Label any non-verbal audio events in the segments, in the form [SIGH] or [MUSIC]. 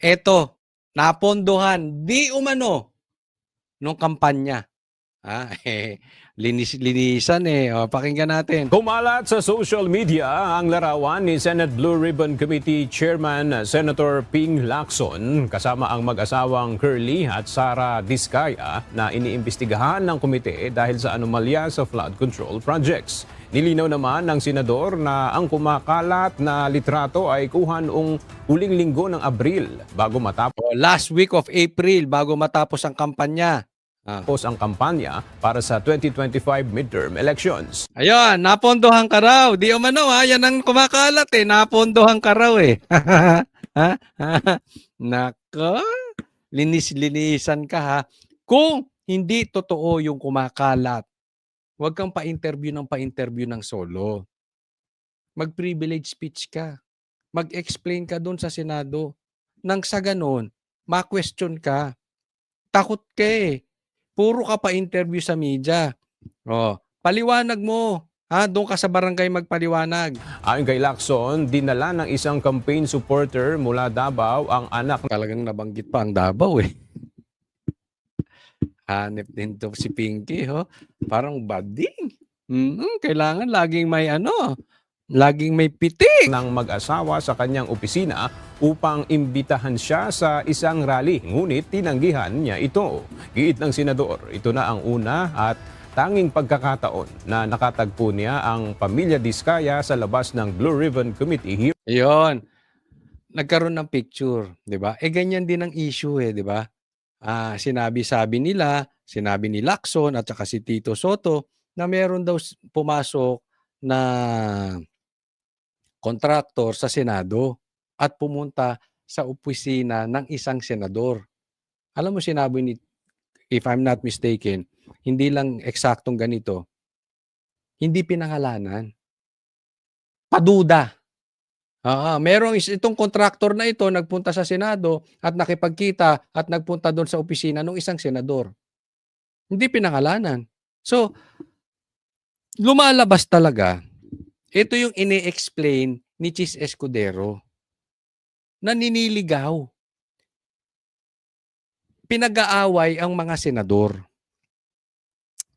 eto, napondohan, di umano, nung kampanya. Ah, [LAUGHS] eh, linis-linisan eh. O, pakinggan natin. Kumalat sa social media ang larawan ni Senate Blue Ribbon Committee Chairman Senator Ping Lacson kasama ang mag-asawang Curly at Sara Diskaya na iniimbestigahan ng komite dahil sa anomalya sa flood control projects. Nilinaw naman ng senador na ang kumakalat na litrato ay kuha noong huling linggo ng Abril bago matapos last week of April, bago matapos ang kampanya. Ah. ang kampanya para sa 2025 midterm elections. Ayun, napondohan ka raw. Di umano ha, yan ang kumakalat eh. Napondohan ka raw eh. [LAUGHS] Nako, linis-linisan ka ha. Kung hindi totoo yung kumakalat, huwag kang pa-interview ng pa-interview ng solo. Mag-privilege speech ka. Mag-explain ka doon sa Senado. Nang sa ganon, ma-question ka. Takot ka eh. Puro ka pa-interview sa media. Oh, paliwanag mo. Ha, doon ka sa barangay magpaliwanag. Ayon kay Lacson, dinala ng isang campaign supporter mula Davao ang anak Talagang nabanggit pa ang Davao eh. Hanip din to si Pinky, ho. Parang bading. Mm, kailangan laging may ano, laging may pitik. ng mag-asawa sa kanyang opisina upang imbitahan siya sa isang rally. Ngunit tinanggihan niya ito. Giit ng senador, ito na ang una at tanging pagkakataon na nakatagpo niya ang pamilya Diskaya sa labas ng Blue Ribbon Committee. Yon. Nagkaroon ng picture, 'di ba? Eh ganyan din ang issue eh, 'di ba? Ah, sinabi-sabi nila, sinabi ni Lacson at saka si Tito Soto na meron daw pumasok na kontraktor sa Senado at pumunta sa opisina ng isang senador. Alam mo sinabi ni if I'm not mistaken, hindi lang eksaktong ganito. Hindi pinangalanan. Paduda. Ah, merong itong kontraktor na ito nagpunta sa Senado at nakipagkita at nagpunta doon sa opisina ng isang senador. Hindi pinangalanan. So, lumalabas talaga. Ito yung ini-explain ni Chis Escudero na niniligaw. Pinag-aaway ang mga senador.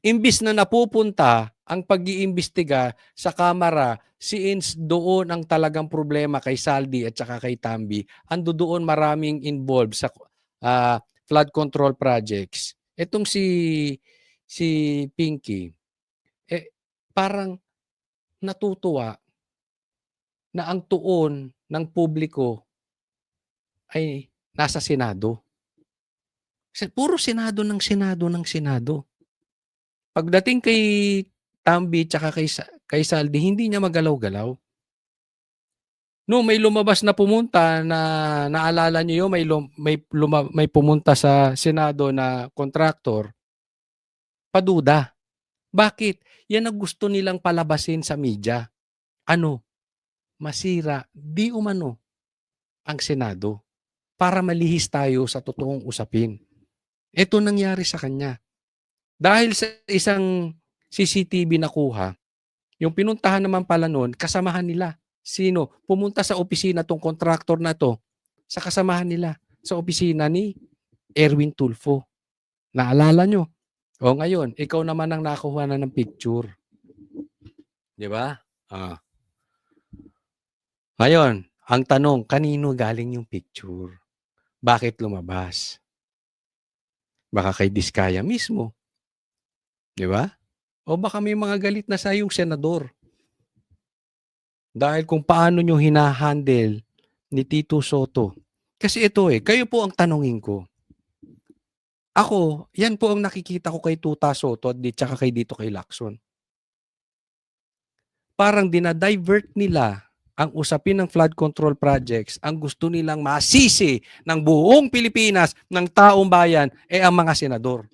Imbis na napupunta ang pag-iimbestiga sa Kamara, since doon ang talagang problema kay Saldi at saka kay Tambi, ando doon maraming involved sa ah, flood control projects. Etong si si Pinky, eh, parang natutuwa na ang tuon ng publiko ay nasa Senado. Kasi puro Senado ng Senado ng Senado. Pagdating kay Tambi tsaka kay, kay Saldi, hindi niya magalaw-galaw. No, may lumabas na pumunta na naalala niyo yun, may lum, may luma, may pumunta sa Senado na kontraktor. Paduda. Bakit? Yan ang gusto nilang palabasin sa media. Ano? Masira, di umano ang Senado para malihis tayo sa totoong usapin. Ito nangyari sa kanya. Dahil sa isang CCTV na kuha, yung pinuntahan naman pala noon, kasamahan nila. Sino? Pumunta sa opisina tong kontraktor na to, sa kasamahan nila, sa opisina ni Erwin Tulfo. Naalala nyo? O ngayon, ikaw naman ang nakuha na ng picture. Di ba? Ah. Ngayon, ang tanong, kanino galing yung picture? Bakit lumabas? Baka kay Diskaya mismo. Di ba? O baka may mga galit na sa yung senador. Dahil kung paano nyo hinahandle ni Tito Soto. Kasi ito eh, kayo po ang tanongin ko. Ako, yan po ang nakikita ko kay Tuta Soto at di tsaka kay dito kay Lacson. Parang dinadivert nila ang usapin ng flood control projects, ang gusto nilang masisi ng buong Pilipinas, ng taong bayan, eh ang mga senador.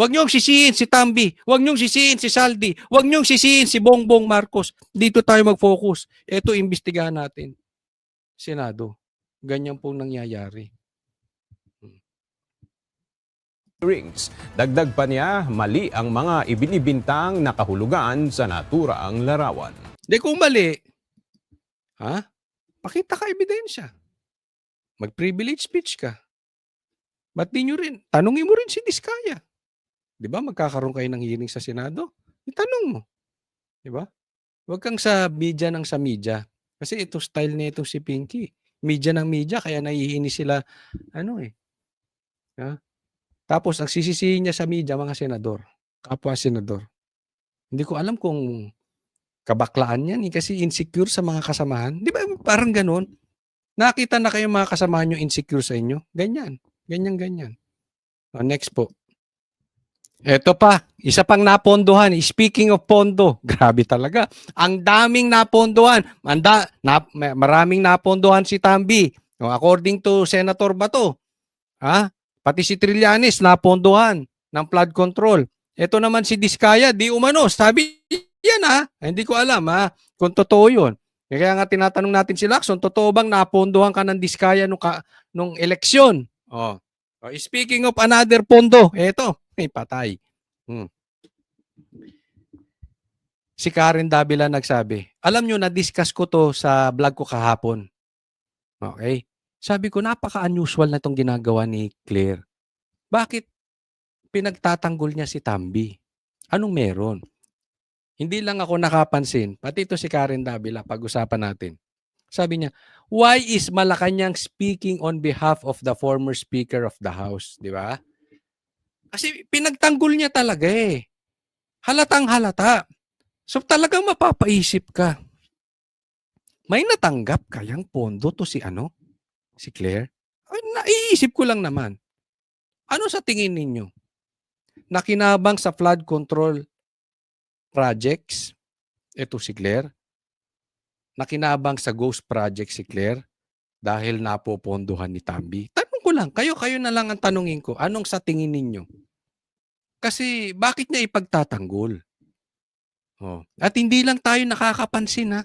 Huwag niyong sisihin si Tambi. Huwag niyong sisihin si Saldi. Huwag niyong sisihin si Bongbong Marcos. Dito tayo mag-focus. Ito, imbestigahan natin. Senado. Ganyan pong nangyayari. hearings. Dagdag pa niya, mali ang mga ibinibintang na kahulugan sa naturaang larawan. Di kung mali, ha? Pakita ka ebidensya. mag-privilege speech ka. Ba't di nyo rin, tanungin mo rin si Diskaya. Di ba, magkakaroon kayo ng hearing sa Senado? Itanong mo. Di ba? Huwag kang sa media ng sa media. Kasi ito style na ito si Pinky. Media ng media, kaya naiinis sila, ano eh. Ha? Tapos, ang sisisihin niya sa media, mga senador. Kapwa senador. Hindi ko alam kung kabaklaan yan eh, kasi insecure sa mga kasamahan. Di ba parang ganun? Nakita na kayo mga kasamahan nyo insecure sa inyo? Ganyan. Ganyan, ganyan. O, next po. Eto pa, isa pang napondohan. Speaking of pondo, [LAUGHS] grabe talaga. Ang daming napondohan. Manda, na, ma- maraming napondohan si Tambi. According to Senator Bato, ha? pati si Trillanes napondohan ng flood control. Ito naman si Diskaya, di umano. Sabi yan ha. Hindi ko alam ha kung totoo yun. Kaya nga tinatanong natin si Lacson, totoo bang napondohan ka ng Diskaya nung, ka, nung eleksyon? Oh. Speaking of another pondo, eto, may patay. Hmm. Si Karen Davila nagsabi, alam nyo, na-discuss ko to sa vlog ko kahapon. Okay? Sabi ko, napaka-unusual na itong ginagawa ni Claire. Bakit pinagtatanggol niya si Tambi? Anong meron? Hindi lang ako nakapansin, pati ito si Karen Davila, pag-usapan natin. Sabi niya, why is Malacanang speaking on behalf of the former Speaker of the House? Di ba? Kasi pinagtanggol niya talaga eh. Halatang halata. So talagang mapapaisip ka. May natanggap kayang pondo to si ano? Si Claire? Ay, naiisip ko lang naman. Ano sa tingin ninyo? Nakinabang sa flood control projects, ito si Claire. Nakinabang sa ghost project si Claire dahil napopondohan ni Tambi. Tanong ko lang, kayo, kayo na lang ang tanungin ko, anong sa tingin ninyo? Kasi bakit niya ipagtatanggol? Oh. At hindi lang tayo nakakapansin ha.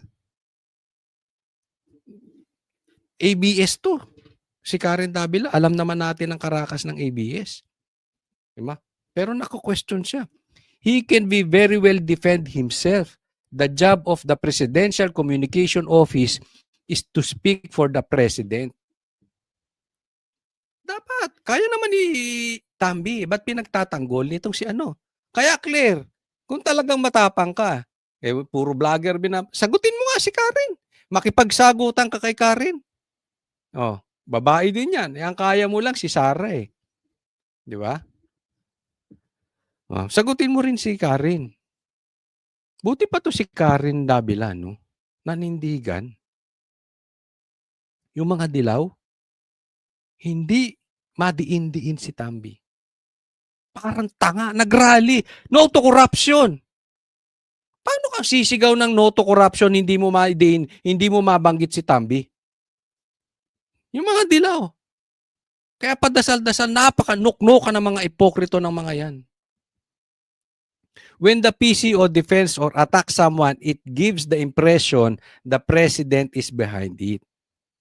ABS to. Si Karen Davila, alam naman natin ang karakas ng ABS. Diba? Pero nako-question siya. He can be very well defend himself. The job of the Presidential Communication Office is to speak for the President. Dapat. Kaya naman ni Tambi. Ba't pinagtatanggol nitong si ano? Kaya clear. Kung talagang matapang ka, eh, puro vlogger binab... Sagutin mo nga si Karen. Makipagsagutan ka kay Karen. Oh, babae din yan. Eh, ang kaya mo lang si Sarah eh. Di ba? Oh, sagutin mo rin si Karen. Buti pa to si Karen Davila, no? Nanindigan. Yung mga dilaw, hindi madiin-diin si Tambi. Parang tanga, nagrally. No to corruption. Paano kang sisigaw ng no to corruption, hindi mo maidiin, hindi mo mabanggit si Tambi? Yung mga dilaw. Kaya padasal-dasal, napaka-nukno ka ng mga ipokrito ng mga yan. When the PCO defends or attacks someone, it gives the impression the president is behind it.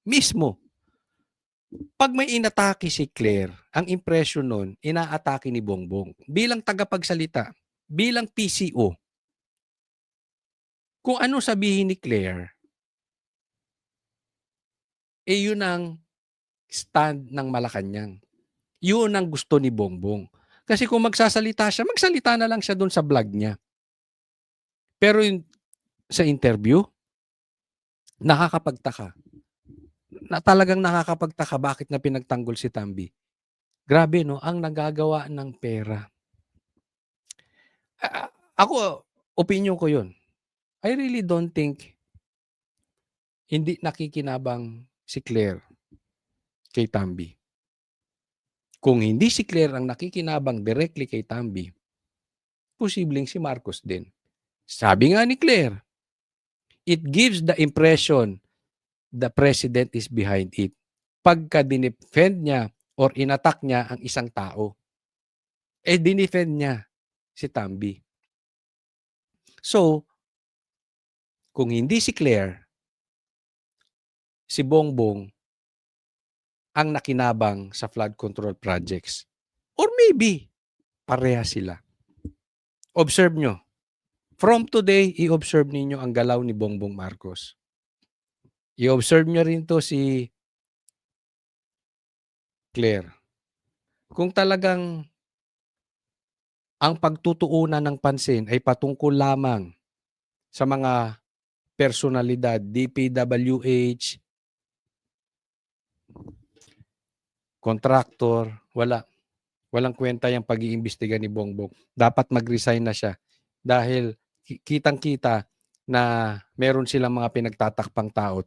Mismo. Pag may inatake si Claire, ang impression nun, inaatake ni Bongbong. Bilang tagapagsalita, bilang PCO, kung ano sabihin ni Claire, eh yun ang stand ng Malacanang. Yun ang gusto ni Bongbong. Kasi kung magsasalita siya, magsalita na lang siya doon sa vlog niya. Pero yun, sa interview, nakakapagtaka. Na talagang nakakapagtaka bakit na pinagtanggol si Tambi. Grabe no, ang nagagawa ng pera. A- ako, opinion ko yun. I really don't think hindi nakikinabang si Claire kay Tambi. Kung hindi si Claire ang nakikinabang directly kay Tambi, posibleng si Marcos din. Sabi nga ni Claire, it gives the impression the president is behind it. Pagka dinefend niya or inattack niya ang isang tao, eh dinefend niya si Tambi. So, kung hindi si Claire, si Bongbong ang nakinabang sa flood control projects. Or maybe, pareha sila. Observe nyo. From today, i-observe ninyo ang galaw ni Bongbong Marcos. I-observe nyo rin to si Claire, kung talagang ang pagtutuunan ng pansin ay patungkol lamang sa mga personalidad, DPWH, contractor, wala. Walang kwenta yung pag-iimbestiga ni Bongbong. Dapat mag-resign na siya dahil ki- kitang-kita na meron silang mga pinagtatakpang tao